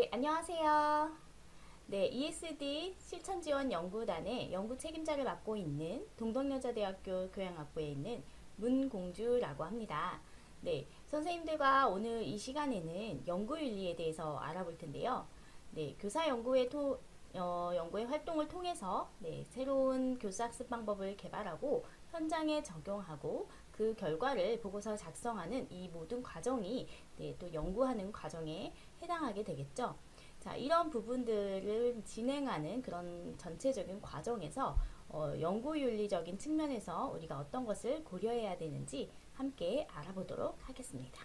네, 안녕하세요. 네, ESD 실천지원 연구단의 연구 책임자를 맡고 있는 동덕여자대학교 교양학부에 있는 문공주라고 합니다. 네, 선생님들과 오늘 이 시간에는 연구윤리에 대해서 알아볼 텐데요. 네, 교사 연구의 토, 어, 연구의 활동을 통해서 네, 새로운 교사 학습 방법을 개발하고 현장에 적용하고 그 결과를 보고서 작성하는 이 모든 과정이 네, 또 연구하는 과정에 해당하게 되겠죠. 자, 이런 부분들을 진행하는 그런 전체적인 과정에서 어, 연구윤리적인 측면에서 우리가 어떤 것을 고려해야 되는지 함께 알아보도록 하겠습니다.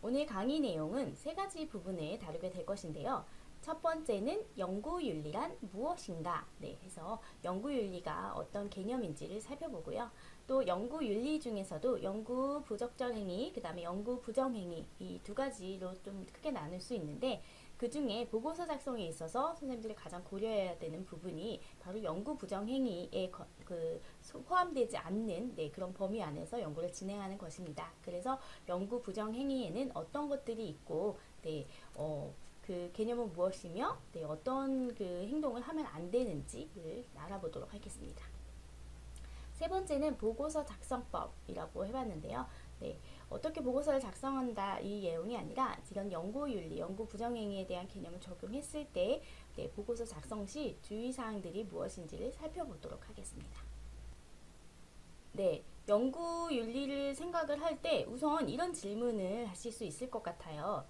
오늘 강의 내용은 세 가지 부분을 다루게 될 것인데요. 첫 번째는 연구윤리란 무엇인가? 네, 해서 연구윤리가 어떤 개념인지를 살펴보고요. 또 연구윤리 중에서도 연구 부적절 행위, 그 다음에 연구 부정 행위 이 두 가지로 좀 크게 나눌 수 있는데 그 중에 보고서 작성에 있어서 선생님들이 가장 고려해야 되는 부분이 바로 연구 부정 행위에 거, 그 포함되지 않는 네, 그런 범위 안에서 연구를 진행하는 것입니다. 그래서 연구 부정 행위에는 어떤 것들이 있고 네, 어, 그 개념은 무엇이며 네, 어떤 그 행동을 하면 안 되는지를 알아보도록 하겠습니다. 세 번째는 보고서 작성법이라고 해봤는데요. 네, 어떻게 보고서를 작성한다 이 내용이 아니라 이런 연구윤리, 연구 부정행위에 대한 개념을 적용했을 때 네, 보고서 작성 시 주의사항들이 무엇인지를 살펴보도록 하겠습니다. 네, 연구윤리를 생각을 할 때 우선 이런 질문을 하실 수 있을 것 같아요.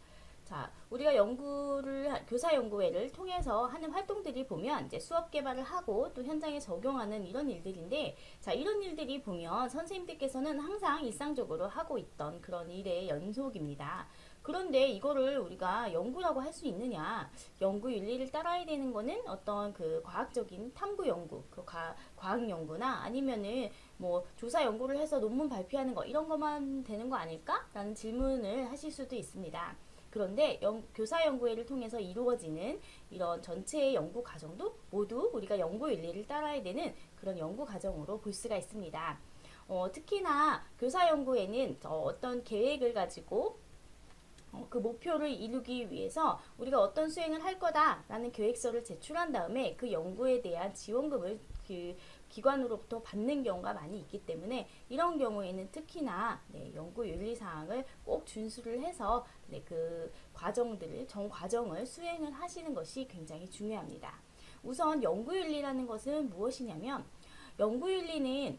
자, 우리가 연구를 교사 연구회를 통해서 하는 활동들이 보면 이제 수업 개발을 하고 또 현장에 적용하는 이런 일들인데 자, 이런 일들이 보면 선생님들께서는 항상 일상적으로 하고 있던 그런 일의 연속입니다. 그런데 이거를 우리가 연구라고 할 수 있느냐? 연구 윤리를 따라야 되는 거는 어떤 그 과학적인 탐구 연구, 그 과, 과학 연구나 아니면은 뭐 조사 연구를 해서 논문 발표하는 거 이런 것만 되는 거 아닐까? 라는 질문을 하실 수도 있습니다. 그런데 연, 교사 연구회를 통해서 이루어지는 이런 전체의 연구 과정도 모두 우리가 연구 윤리를 따라야 되는 그런 연구 과정으로 볼 수가 있습니다. 어, 특히나 교사 연구회는 어, 떤 계획을 가지고 어, 그 목표를 이루기 위해서 우리가 어떤 수행을 할 거다라는 계획서를 제출한 다음에 그 연구에 대한 지원금을 그 기관으로부터 받는 경우가 많이 있기 때문에 이런 경우에는 특히나 네, 연구 윤리 사항을 꼭 준수를 해서 네, 그 과정들을 정 과정을 수행을 하시는 것이 굉장히 중요합니다. 우선 연구 윤리라는 것은 무엇이냐면 연구 윤리는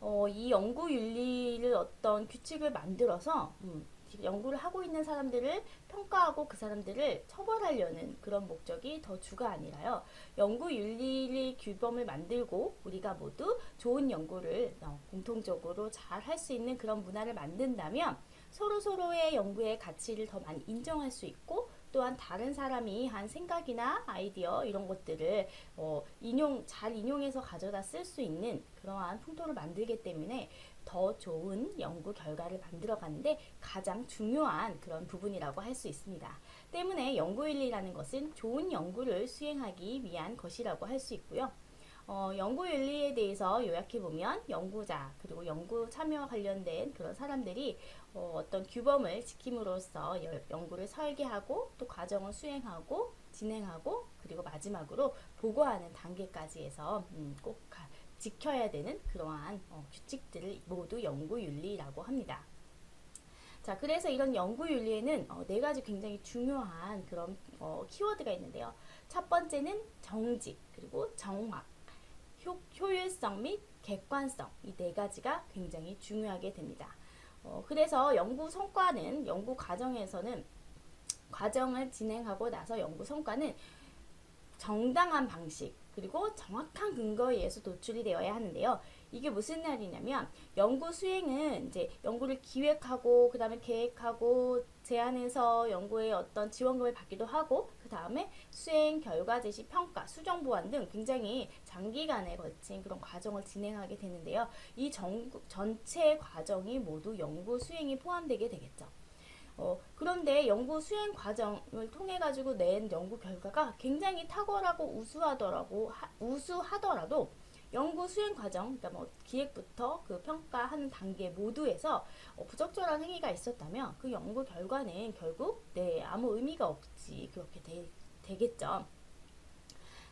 어, 이 연구 윤리를 어떤 규칙을 만들어서 음, 연구를 하고 있는 사람들을 평가하고 그 사람들을 처벌하려는 그런 목적이 더 주가 아니라요. 연구 윤리 규범을 만들고 우리가 모두 좋은 연구를 어, 공통적으로 잘 할 수 있는 그런 문화를 만든다면 서로 서로의 연구의 가치를 더 많이 인정할 수 있고 또한 다른 사람이 한 생각이나 아이디어 이런 것들을 어, 인용 잘 인용해서 가져다 쓸 수 있는 그러한 풍토를 만들기 때문에 더 좋은 연구 결과를 만들어 가는데 가장 중요한 그런 부분이라고 할 수 있습니다. 때문에 연구윤리라는 것은 좋은 연구를 수행하기 위한 것이라고 할 수 있고요. 어, 연구윤리에 대해서 요약해 보면 연구자 그리고 연구 참여와 관련된 그런 사람들이 어, 떤 규범을 지킴으로써 연구를 설계하고 또 과정을 수행하고 진행하고 그리고 마지막으로 보고하는 단계까지 해서 음, 꼭 가, 지켜야 되는 그러한 어, 규칙들을 모두 연구윤리라고 합니다. 자, 그래서 이런 연구윤리에는 어, 네 가지 굉장히 중요한 그런 어, 키워드가 있는데요. 첫 번째는 정직, 그리고 정확, 효, 효율성 및 객관성 이 네 가지가 굉장히 중요하게 됩니다. 어, 그래서 연구 성과는 연구 과정에서는 과정을 진행하고 나서 연구 성과는 정당한 방식 그리고 정확한 근거에 의해서 도출이 되어야 하는데요. 이게 무슨 말이냐면 연구 수행은 이제 연구를 기획하고 그다음에 계획하고 제안해서 연구에 어떤 지원금을 받기도 하고 그 다음에 수행 결과 제시 평가 수정 보완 등 굉장히 장기간에 걸친 그런 과정을 진행하게 되는데요. 이 전, 전체 과정이 모두 연구 수행이 포함되게 되겠죠. 어, 그런데 연구 수행 과정을 통해 가지고 낸 연구 결과가 굉장히 탁월하고 우수하더라고 하, 우수하더라도 연구 수행 과정, 그러니까 뭐 기획부터 그 평가하는 단계 모두에서 어, 부적절한 행위가 있었다면 그 연구 결과는 결국 네 아무 의미가 없지 그렇게 되, 되겠죠.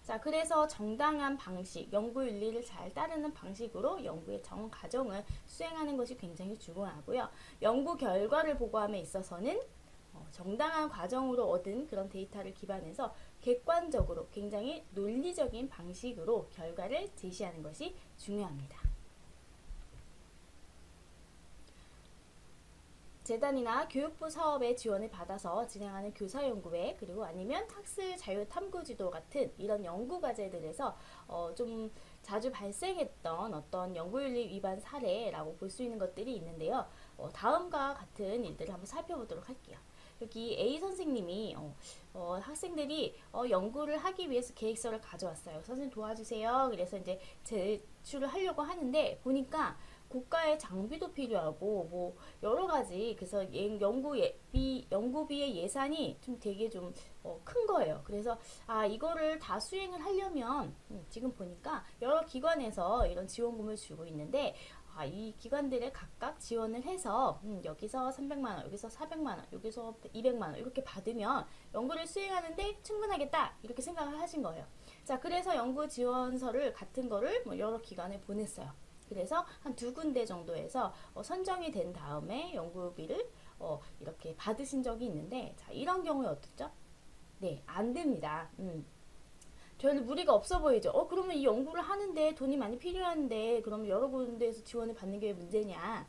자, 그래서 정당한 방식, 연구 윤리를 잘 따르는 방식으로 연구의 정 과정을 수행하는 것이 굉장히 중요하고요. 연구 결과를 보고함에 있어서는 어, 정당한 과정으로 얻은 그런 데이터를 기반해서 객관적으로 굉장히 논리적인 방식으로 결과를 제시하는 것이 중요합니다. 재단이나 교육부 사업의 지원을 받아서 진행하는 교사연구회 그리고 아니면 학술 자유탐구지도 같은 이런 연구 과제들에서 어, 좀 자주 발생했던 어떤 연구윤리 위반 사례라고 볼 수 있는 것들이 있는데요. 어, 다음과 같은 일들을 한번 살펴보도록 할게요. 여기 A 선생님이 어, 어, 학생들이 어, 연구를 하기 위해서 계획서를 가져왔어요. 선생님 도와주세요. 그래서 이제 제출을 하려고 하는데 보니까 고가의 장비도 필요하고 뭐 여러 가지 그래서 연구 예비 연구비의 예산이 좀 되게 좀큰 어, 거예요. 그래서 아 이거를 다 수행을 하려면 음, 지금 보니까 여러 기관에서 이런 지원금을 주고 있는데 아, 이 기관들에 각각 지원을 해서 음, 여기서 300만 원, 여기서 400만 원, 여기서 200만 원 이렇게 받으면 연구를 수행하는데 충분하겠다 이렇게 생각을 하신 거예요. 자, 그래서 연구 지원서를 같은 거를 뭐 여러 기관에 보냈어요. 그래서 한 두 군데 정도에서 어, 선정이 된 다음에 연구비를 어, 이렇게 받으신 적이 있는데 자, 이런 경우에 어떻죠? 네, 안 됩니다. 음. 별 무리가 없어 보이죠. 어, 그러면 이 연구를 하는데 돈이 많이 필요한데, 그러면 여러 군데에서 지원을 받는 게 문제냐?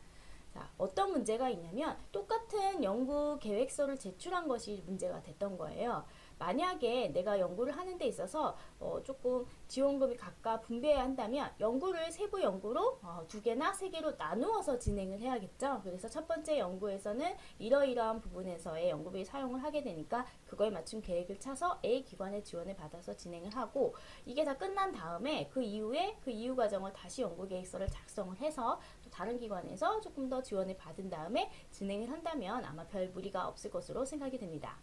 자, 어떤 문제가 있냐면, 똑같은 연구 계획서를 제출한 것이 문제가 됐던 거예요. 만약에 내가 연구를 하는 데 있어서 어, 조금 지원금이 각각 분배해야 한다면 연구를 세부 연구로 어, 두 개나 세 개로 나누어서 진행을 해야겠죠. 그래서 첫 번째 연구에서는 이러이러한 부분에서의 연구비 사용을 하게 되니까 그거에 맞춘 계획을 차서 A 기관의 지원을 받아서 진행을 하고 이게 다 끝난 다음에 그 이후에 그 이후 과정을 다시 연구 계획서를 작성을 해서 또 다른 기관에서 조금 더 지원을 받은 다음에 진행을 한다면 아마 별 무리가 없을 것으로 생각이 됩니다.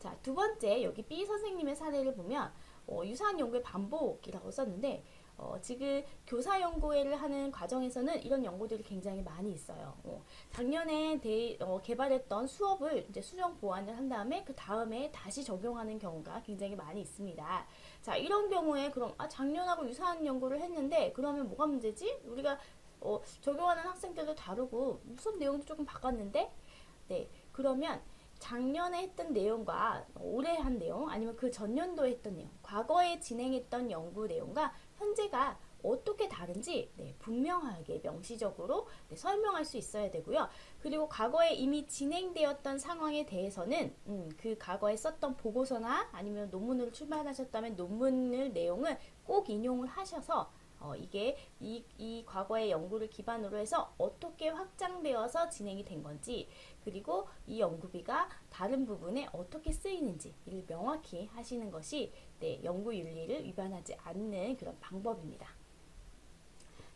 자, 두 번째 여기 B 선생님의 사례를 보면 어, 유사한 연구의 반복이라고 썼는데 어, 지금 교사 연구회를 하는 과정에서는 이런 연구들이 굉장히 많이 있어요. 어, 작년에 대, 어, 개발했던 수업을 이제 수정 보완을 한 다음에 그 다음에 다시 적용하는 경우가 굉장히 많이 있습니다. 자, 이런 경우에 그럼 아, 작년하고 유사한 연구를 했는데 그러면 뭐가 문제지? 우리가 어, 적용하는 학생들도 다르고 수업 내용도 조금 바꿨는데 네, 그러면 작년에 했던 내용과 올해 한 내용 아니면 그 전년도에 했던 내용 과거에 진행했던 연구 내용과 현재가 어떻게 다른지 네, 분명하게 명시적으로 네, 설명할 수 있어야 되고요. 그리고 과거에 이미 진행되었던 상황에 대해서는 음, 그 과거에 썼던 보고서나 아니면 논문을 출판하셨다면 논문을 내용을 꼭 인용을 하셔서 어, 이게 이, 이 과거의 연구를 기반으로 해서 어떻게 확장되어서 진행이 된 건지 그리고 이 연구비가 다른 부분에 어떻게 쓰이는지 이를 명확히 하시는 것이 네, 연구 윤리를 위반하지 않는 그런 방법입니다.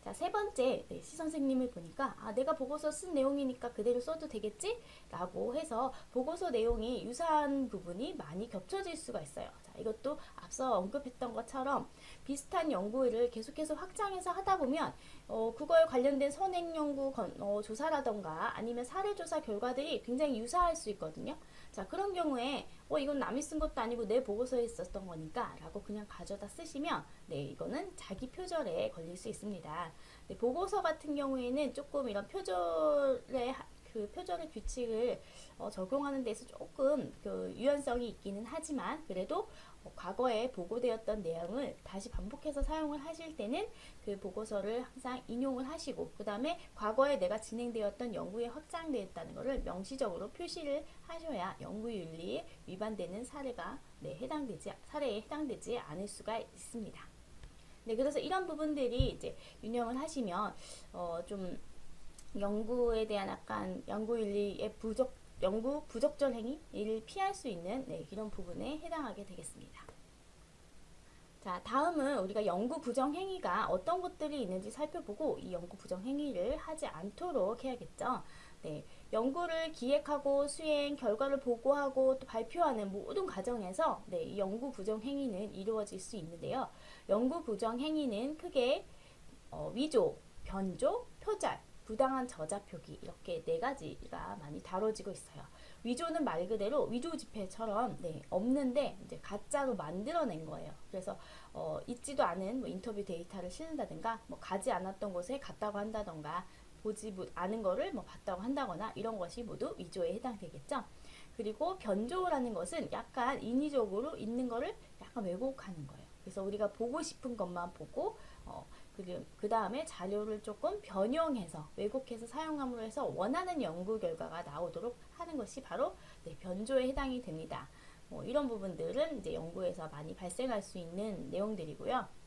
자, 세 번째, 네, 시 선생님을 보니까, 아, 내가 보고서 쓴 내용이니까 그대로 써도 되겠지? 라고 해서 보고서 내용이 유사한 부분이 많이 겹쳐질 수가 있어요. 자, 이것도 앞서 언급했던 것처럼 비슷한 연구를 계속해서 확장해서 하다 보면, 어, 그거에 관련된 선행 연구 어, 조사라던가 아니면 사례 조사 결과들이 굉장히 유사할 수 있거든요. 자, 그런 경우에, 어, 이건 남이 쓴 것도 아니고 내 보고서에 있었던 거니까 라고 그냥 가져다 쓰시면, 네, 이거는 자기 표절에 걸릴 수 있습니다. 네, 보고서 같은 경우에는 조금 이런 표절의 그 표절의 규칙을 어, 적용하는 데서 조금 그 유연성이 있기는 하지만 그래도 어, 과거에 보고되었던 내용을 다시 반복해서 사용을 하실 때는 그 보고서를 항상 인용을 하시고 그 다음에 과거에 내가 진행되었던 연구에 확장되었다는 것을 명시적으로 표시를 하셔야 연구윤리에 위반되는 사례가 네, 해당되지 사례에 해당되지 않을 수가 있습니다. 네, 그래서 이런 부분들이 이제 유념을 하시면 어, 좀 연구에 대한 약간 연구 윤리의 부적 연구 부적절 행위를 피할 수 있는 네, 이런 부분에 해당하게 되겠습니다. 자, 다음은 우리가 연구 부정 행위가 어떤 것들이 있는지 살펴보고 이 연구 부정 행위를 하지 않도록 해야겠죠. 네, 연구를 기획하고 수행, 결과를 보고하고 또 발표하는 모든 과정에서 네, 연구 부정 행위는 이루어질 수 있는데요. 연구 부정 행위는 크게 어, 위조, 변조, 표절, 부당한 저자 표기 이렇게 네 가지가 많이 다뤄지고 있어요. 위조는 말 그대로 위조 지폐처럼 네, 없는데 이제 가짜로 만들어낸 거예요. 그래서 어, 있지도 않은 뭐 인터뷰 데이터를 실는다든가 뭐 가지 않았던 곳에 갔다고 한다던가 보지 못- 않은 거를 뭐 봤다고 한다거나 이런 것이 모두 위조에 해당되겠죠. 그리고 변조라는 것은 약간 인위적으로 있는 거를 약간 왜곡하는 거예요. 그래서 우리가 보고 싶은 것만 보고 어, 그 다음에 자료를 조금 변형해서 왜곡해서 사용함으로 해서 원하는 연구 결과가 나오도록 하는 것이 바로 네, 변조에 해당이 됩니다. 뭐 이런 부분들은 이제 연구에서 많이 발생할 수 있는 내용들이고요.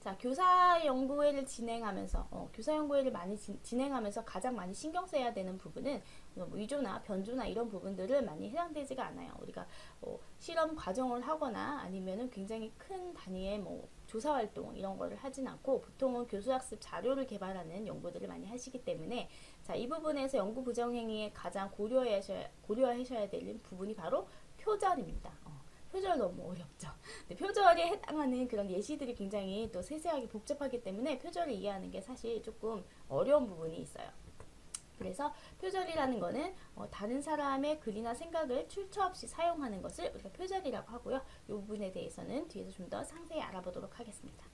자, 교사 연구회를 진행하면서, 어, 교사 연구회를 많이 진, 진행하면서 가장 많이 신경 써야 되는 부분은 뭐 위조나 변조나 이런 부분들은 많이 해당되지가 않아요. 우리가 어, 실험 과정을 하거나 아니면은 굉장히 큰 단위의 뭐 조사 활동 이런 거를 하진 않고 보통은 교수학습 자료를 개발하는 연구들을 많이 하시기 때문에 자, 이 부분에서 연구 부정 행위에 가장 고려하셔야 고려하셔야 되는 부분이 바로 표절입니다. 어, 표절 너무 어렵죠. 네, 표절에 해당하는 그런 예시들이 굉장히 또 세세하게 복잡하기 때문에 표절을 이해하는 게 사실 조금 어려운 부분이 있어요. 그래서 표절이라는 거는 어, 다른 사람의 글이나 생각을 출처 없이 사용하는 것을 우리가 표절이라고 하고요. 이 부분에 대해서는 뒤에서 좀 더 상세히 알아보도록 하겠습니다.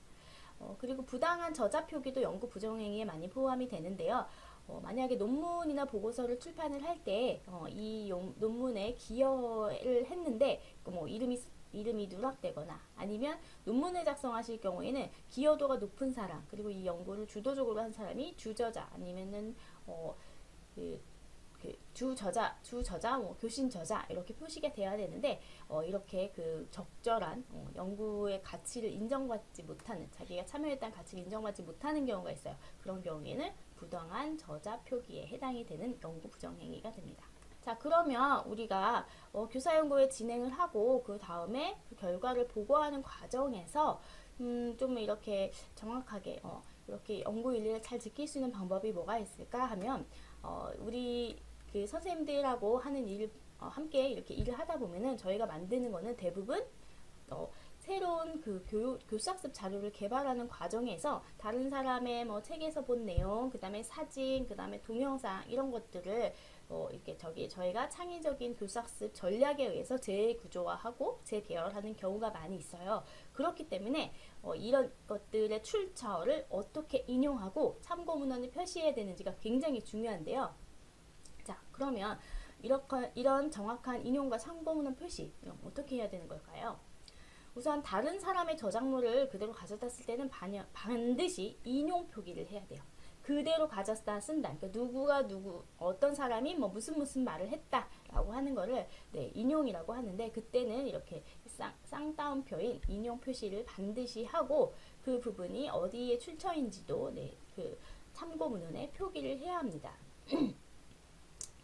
어, 그리고 부당한 저자 표기도 연구 부정행위에 많이 포함이 되는데요. 어, 만약에 논문이나 보고서를 출판을 할 때이 논문에 기여를 했는데 그뭐 이름이 이름이 누락되거나 아니면 논문을 작성하실 경우에는 기여도가 높은 사람 그리고 이 연구를 주도적으로 한 사람이 주저자 아니면은 어, 그, 그 주 저자, 주 저자, 뭐 교신 저자 이렇게 표시가 돼야 되는데 어, 이렇게 그 적절한 어, 연구의 가치를 인정받지 못하는 자기가 참여했던 가치를 인정받지 못하는 경우가 있어요. 그런 경우에는 부당한 저자 표기에 해당이 되는 연구 부정 행위가 됩니다. 자 그러면 우리가 어, 교사 연구에 진행을 하고 그 다음에 그 결과를 보고하는 과정에서 음, 좀 이렇게 정확하게 어, 이렇게 연구 윤리를 잘 지킬 수 있는 방법이 뭐가 있을까 하면 어, 우리 그 선생님들하고 하는 일 어, 함께 이렇게 일을 하다 보면은 저희가 만드는 거는 대부분 어, 새로운 그 교육, 교수학습 자료를 개발하는 과정에서 다른 사람의 뭐 책에서 본 내용, 그 다음에 사진, 그 다음에 동영상 이런 것들을 어, 이렇게 저기 저희가 창의적인 교수학습 전략에 의해서 재구조화하고 재배열하는 경우가 많이 있어요. 그렇기 때문에 어, 이런 것들의 출처를 어떻게 인용하고 참고 문헌을 표시해야 되는지가 굉장히 중요한데요. 자, 그러면 이렇게, 이런 정확한 인용과 참고 문헌 표시 어떻게 해야 되는 걸까요? 우선 다른 사람의 저작물을 그대로 가져다 쓸 때는 반여, 반드시 인용 표기를 해야 돼요. 그대로 가져다 쓴다. 그러니까 누구가 누구 어떤 사람이 뭐 무슨 무슨 말을 했다라고 하는 거를 네, 인용이라고 하는데 그때는 이렇게 쌍, 쌍따옴표인 인용 표시를 반드시 하고 그 부분이 어디에 출처인지도 네, 그 참고 문헌에 표기를 해야 합니다.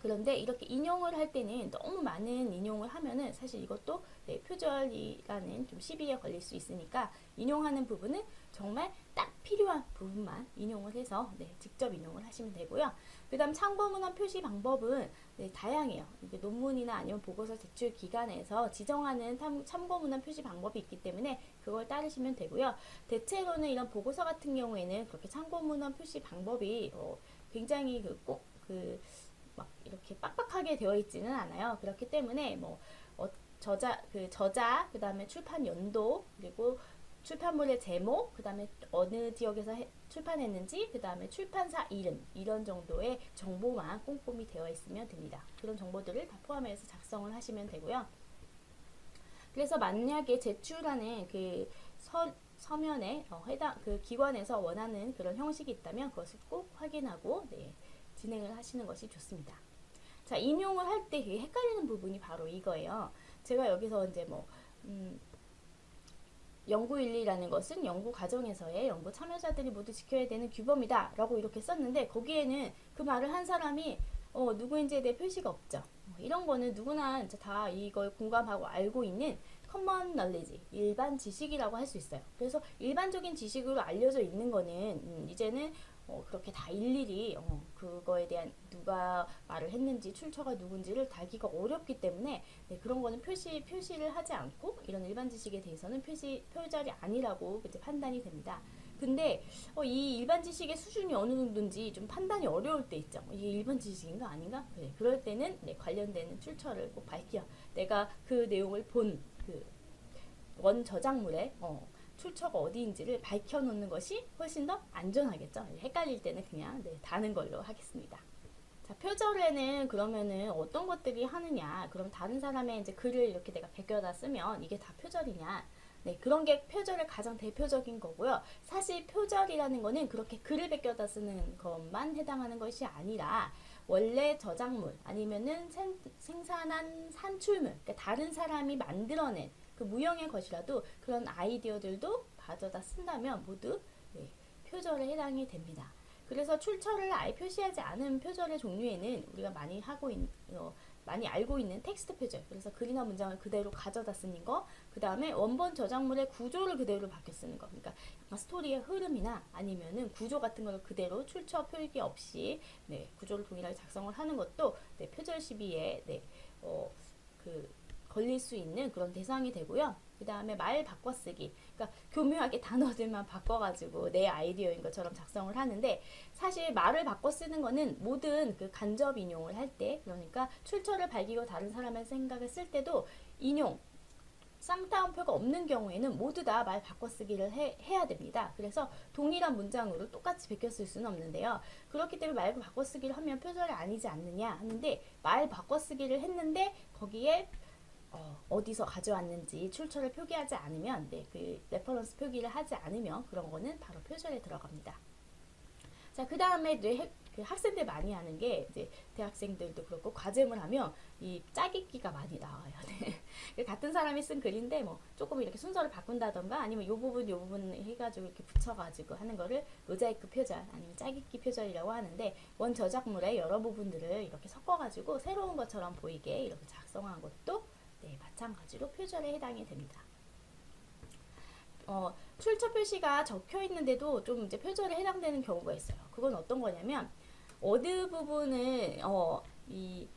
그런데 이렇게 인용을 할 때는 너무 많은 인용을 하면은 사실 이것도 네, 표절이라는 좀 시비에 걸릴 수 있으니까 인용하는 부분은 정말 딱 필요한 부분만 인용을 해서 네, 직접 인용을 하시면 되고요. 그 다음 참고문헌 표시 방법은 네, 다양해요. 이게 논문이나 아니면 보고서 제출 기간에서 지정하는 참고문헌 표시 방법이 있기 때문에 그걸 따르시면 되고요. 대체로는 이런 보고서 같은 경우에는 그렇게 참고문헌 표시 방법이 어, 굉장히 그 꼭그 막 이렇게 빡빡하게 되어 있지는 않아요. 그렇기 때문에 뭐 어, 저자 그 저자 그다음에 출판 연도 그리고 출판물의 제목, 그 다음에 어느 지역에서 해, 출판했는지, 그 다음에 출판사 이름, 이런 정도의 정보만 꼼꼼히 되어 있으면 됩니다. 그런 정보들을 다 포함해서 작성을 하시면 되고요. 그래서 만약에 제출하는 그 서, 서면에 어, 해당 그 기관에서 원하는 그런 형식이 있다면 그것을 꼭 확인하고 네, 진행을 하시는 것이 좋습니다. 자, 인용을 할때 헷갈리는 부분이 바로 이거예요. 제가 여기서 이제 뭐 음, 연구윤리라는 것은 연구 과정에서의 연구 참여자들이 모두 지켜야 되는 규범이다 라고 이렇게 썼는데 거기에는 그 말을 한 사람이 어, 누구인지에 대해 표시가 없죠. 어, 이런 거는 누구나 이제 다 이걸 공감하고 알고 있는 커먼 널리지, 일반 지식이라고 할 수 있어요. 그래서 일반적인 지식으로 알려져 있는 거는 음, 이제는 어, 그렇게 다 일일이 어, 그거에 대한 누가 말을 했는지 출처가 누군지를 달기가 어렵기 때문에 네, 그런 거는 표시 표시를 하지 않고 이런 일반 지식에 대해서는 표시 표절이 아니라고 이제 판단이 됩니다. 근데 어, 이 일반 지식의 수준이 어느 정도인지 좀 판단이 어려울 때 있죠. 이게 일반 지식인가 아닌가? 네, 그럴 때는 네, 관련되는 출처를 꼭 밝혀. 내가 그 내용을 본그 원 저작물의 어, 출처가 어디인지를 밝혀놓는 것이 훨씬 더 안전하겠죠. 헷갈릴 때는 그냥 네, 다는 걸로 하겠습니다. 자, 표절에는 그러면은 어떤 것들이 하느냐? 그럼 다른 사람의 이제 글을 이렇게 내가 베껴다 쓰면 이게 다 표절이냐? 네, 그런 게 표절의 가장 대표적인 거고요. 사실 표절이라는 거는 그렇게 글을 베껴다 쓰는 것만 해당하는 것이 아니라 원래 저작물 아니면은 생, 생산한 산출물, 그러니까 다른 사람이 만들어낸 그 무형의 것이라도 그런 아이디어들도 가져다 쓴다면 모두 네, 표절에 해당이 됩니다. 그래서 출처를 아예 표시하지 않은 표절의 종류에는 우리가 많이 하고 있, 어, 많이 알고 있는 텍스트 표절. 그래서 글이나 문장을 그대로 가져다 쓰는 거. 그 다음에 원본 저작물의 구조를 그대로 바뀌어 쓰는 거. 그러니까 스토리의 흐름이나 아니면은 구조 같은 걸 그대로 출처 표기 없이 네, 구조를 동일하게 작성을 하는 것도 네, 표절 시비에 네, 어, 그 걸릴 수 있는 그런 대상이 되고요. 그 다음에 말 바꿔쓰기. 그러니까 교묘하게 단어들만 바꿔가지고 내 아이디어인 것처럼 작성을 하는데 사실 말을 바꿔 쓰는 거는 모든 그 간접 인용을 할 때 그러니까 출처를 밝히고 다른 사람의 생각을 쓸 때도 인용 쌍따옴표가 없는 경우에는 모두 다 말 바꿔쓰기를 해, 해야 됩니다. 그래서 동일한 문장으로 똑같이 베껴 쓸 수는 없는데요. 그렇기 때문에 말 바꿔쓰기를 하면 표절이 아니지 않느냐 하는데 말 바꿔쓰기를 했는데 거기에 어, 디서 가져왔는지 출처를 표기하지 않으면 네, 그 레퍼런스 표기를 하지 않으면 그런 거는 바로 표절에 들어갑니다. 자, 그 다음에 그 학생들 많이 하는 게 이제 대학생들도 그렇고 과제물 하면 이 짜깁기가 많이 나와요. 네. 같은 사람이 쓴 글인데 뭐 조금 이렇게 순서를 바꾼다던가 아니면 요 부분 요 부분 해가지고 이렇게 붙여가지고 하는 거를 모자이크 표절 아니면 짜깁기 표절이라고 하는데 원 저작물의 여러 부분들을 이렇게 섞어가지고 새로운 것처럼 보이게 이렇게 작성한 것도 네, 마찬가지로 표절에 해당이 됩니다. 어, 출처 표시가 적혀 있는데도 좀 이제 표절에 해당되는 경우가 있어요. 그건 어떤 거냐면 어느 부분을 어, 이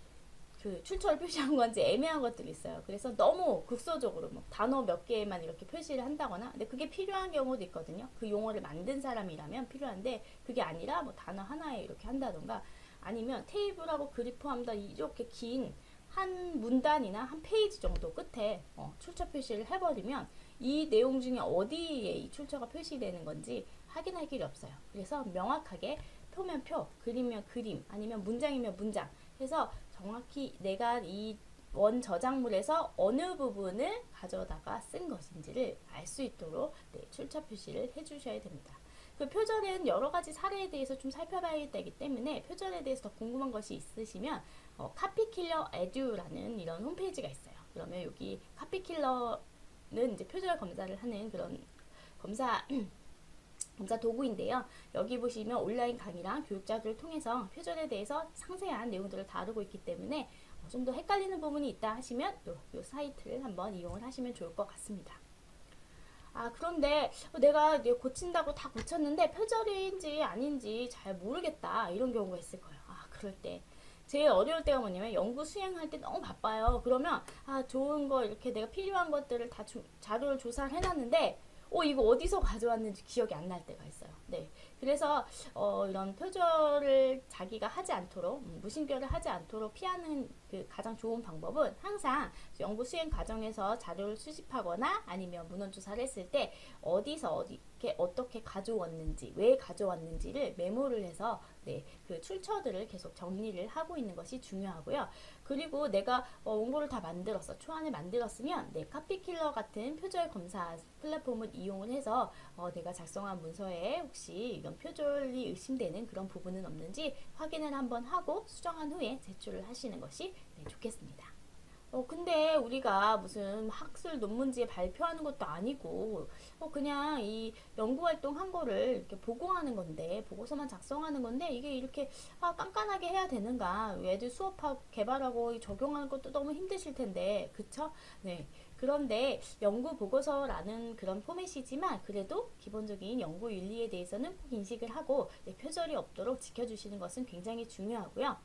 그 출처를 표시한 건지 애매한 것들이 있어요. 그래서 너무 극소적으로 뭐 단어 몇 개만 이렇게 표시를 한다거나, 근데 그게 필요한 경우도 있거든요. 그 용어를 만든 사람이라면 필요한데 그게 아니라 뭐 단어 하나에 이렇게 한다던가, 아니면 테이블하고 그립 포함다 이렇게 긴 한 문단이나 한 페이지 정도 끝에 어, 출처 표시를 해버리면 이 내용 중에 어디에 이 출처가 표시되는 건지 확인할 길이 없어요. 그래서 명확하게 표면 표, 그림이면 그림, 아니면 문장이면 문장 해서 정확히 내가 이 원 저작물에서 어느 부분을 가져다가 쓴 것인지를 알 수 있도록 네, 출처 표시를 해주셔야 됩니다. 그 표절은 여러 가지 사례에 대해서 좀 살펴봐야 되기 때문에 표절에 대해서 더 궁금한 것이 있으시면 어, 카피킬러 에듀라는 이런 홈페이지가 있어요. 그러면 여기 카피킬러는 이제 표절 검사를 하는 그런 검사 검사 도구인데요. 여기 보시면 온라인 강의랑 교육자들을 통해서 표절에 대해서 상세한 내용들을 다루고 있기 때문에 어, 좀더 헷갈리는 부분이 있다 하시면 이 사이트를 한번 이용을 하시면 좋을 것 같습니다. 아 그런데 내가 고친다고 다 고쳤는데 표절인지 아닌지 잘 모르겠다 이런 경우가 있을 거예요. 아 그럴 때 제일 어려울 때가 뭐냐면 연구 수행할 때 너무 바빠요. 그러면 아 좋은 거 이렇게 내가 필요한 것들을 다 주, 자료를 조사를 해놨는데 어 이거 어디서 가져왔는지 기억이 안 날 때가 있어요. 네. 그래서 어, 이런 표절을 자기가 하지 않도록 음, 무신결을 하지 않도록 피하는 그 가장 좋은 방법은 항상 연구 수행 과정에서 자료를 수집하거나 아니면 문헌 조사를 했을 때 어디서 어디게 어떻게 가져왔는지 왜 가져왔는지를 메모를 해서 네, 그 출처들을 계속 정리를 하고 있는 것이 중요하고요. 그리고 내가 어, 원고를 다 만들었어. 초안을 만들었으면 네, 카피킬러 같은 표절 검사 플랫폼을 이용을 해서 어, 내가 작성한 문서에 혹시 이런 표절이 의심되는 그런 부분은 없는지 확인을 한번 하고 수정한 후에 제출을 하시는 것이 네, 좋겠습니다. 어, 근데 우리가 무슨 학술 논문지에 발표하는 것도 아니고, 어, 그냥 이 연구활동 한 거를 이렇게 보고하는 건데, 보고서만 작성하는 건데, 이게 이렇게, 아, 깐깐하게 해야 되는가. 애들 수업하고 개발하고 적용하는 것도 너무 힘드실 텐데, 그쵸? 네. 그런데 연구 보고서라는 그런 포맷이지만 그래도 기본적인 연구 윤리에 대해서는 꼭 인식을 하고 네, 표절이 없도록 지켜주시는 것은 굉장히 중요하고요.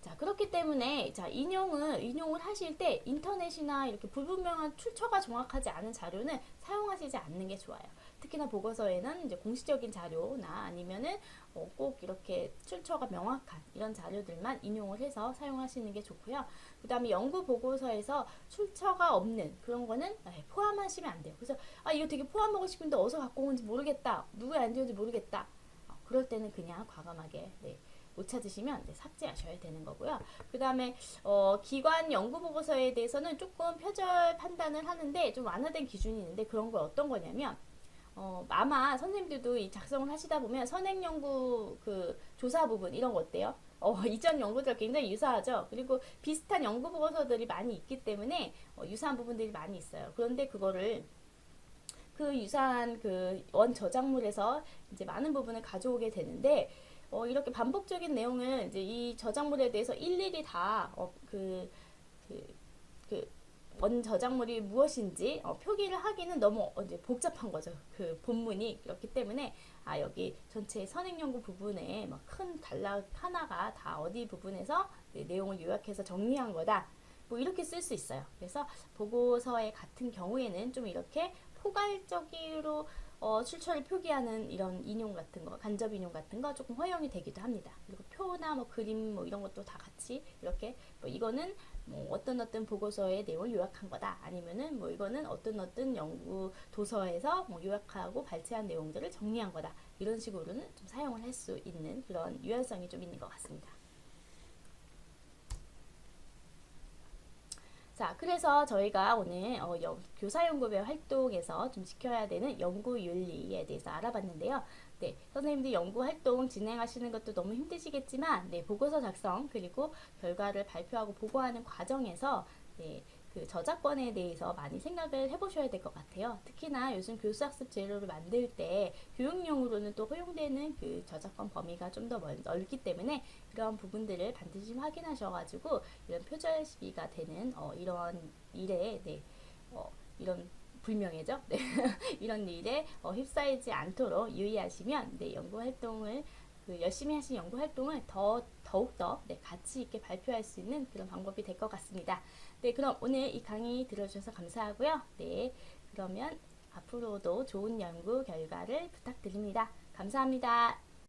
자, 그렇기 때문에 자, 인용을 인용을 하실 때 인터넷이나 이렇게 불분명한 출처가 정확하지 않은 자료는 사용하시지 않는 게 좋아요. 특히나 보고서에는 이제 공식적인 자료나 아니면은 어, 꼭 이렇게 출처가 명확한 이런 자료들만 인용을 해서 사용하시는 게 좋고요. 그 다음에 연구 보고서에서 출처가 없는 그런 거는 에, 포함하시면 안 돼요. 그래서 아 이거 되게 포함하고 싶은데 어디서 갖고 온지 모르겠다. 누가 안 되는지 모르겠다. 어, 그럴 때는 그냥 과감하게 네. 못 찾으시면 네, 삭제하셔야 되는 거고요. 그 다음에 어, 기관 연구 보고서에 대해서는 조금 표절 판단을 하는데 좀 완화된 기준이 있는데 그런 거 어떤 거냐면 어, 아마 선생님들도 이 작성을 하시다 보면 선행 연구 그 조사 부분 이런 거 어때요? 어, 이전 연구들 굉장히 유사하죠. 그리고 비슷한 연구 보고서들이 많이 있기 때문에 어, 유사한 부분들이 많이 있어요. 그런데 그거를 그 유사한 그 원 저작물에서 이제 많은 부분을 가져오게 되는데 어, 이렇게 반복적인 내용을 이제 이 저작물에 대해서 일일이 다 어, 그, 그, 그, 원 저작물이 무엇인지 어, 표기를 하기는 너무 어, 이제 복잡한 거죠. 그 본문이 그렇기 때문에 아 여기 전체 선행 연구 부분에 막 큰 단락 하나가 다 어디 부분에서 네, 내용을 요약해서 정리한 거다. 뭐 이렇게 쓸 수 있어요. 그래서 보고서의 같은 경우에는 좀 이렇게 포괄적으로 어, 출처를 표기하는 이런 인용 같은 거, 간접 인용 같은 거 조금 허용이 되기도 합니다. 그리고 표나 뭐 그림 뭐 이런 것도 다 같이 이렇게 뭐 이거는 뭐 어떤 어떤 보고서의 내용을 요약한 거다. 아니면은 뭐 이거는 어떤 어떤 연구 도서에서 뭐 요약하고 발췌한 내용들을 정리한 거다. 이런 식으로는 좀 사용을 할 수 있는 그런 유연성이 좀 있는 것 같습니다. 자, 그래서 저희가 오늘 어, 여, 교사연구배 활동에서 좀 지켜야 되는 연구윤리에 대해서 알아봤는데요. 네, 선생님들 연구 활동 진행하시는 것도 너무 힘드시겠지만, 네, 보고서 작성 그리고 결과를 발표하고 보고하는 과정에서 네, 그 저작권에 대해서 많이 생각을 해보셔야 될 것 같아요. 특히나 요즘 교수학습 재료를 만들 때 교육용으로는 또 허용되는 그 저작권 범위가 좀 더 넓기 때문에 그런 부분들을 반드시 확인하셔가지고 이런 표절 시비가 되는 어, 이런 일에 네, 어, 이런 불명예죠. 네. 이런 일에 어, 휩싸이지 않도록 유의하시면 네, 연구 활동을 그 열심히 하신 연구 활동을 더 더욱 더 네, 가치 있게 발표할 수 있는 그런 방법이 될 것 같습니다. 네, 그럼 오늘 이 강의 들어주셔서 감사하고요. 네, 그러면 앞으로도 좋은 연구 결과를 부탁드립니다. 감사합니다.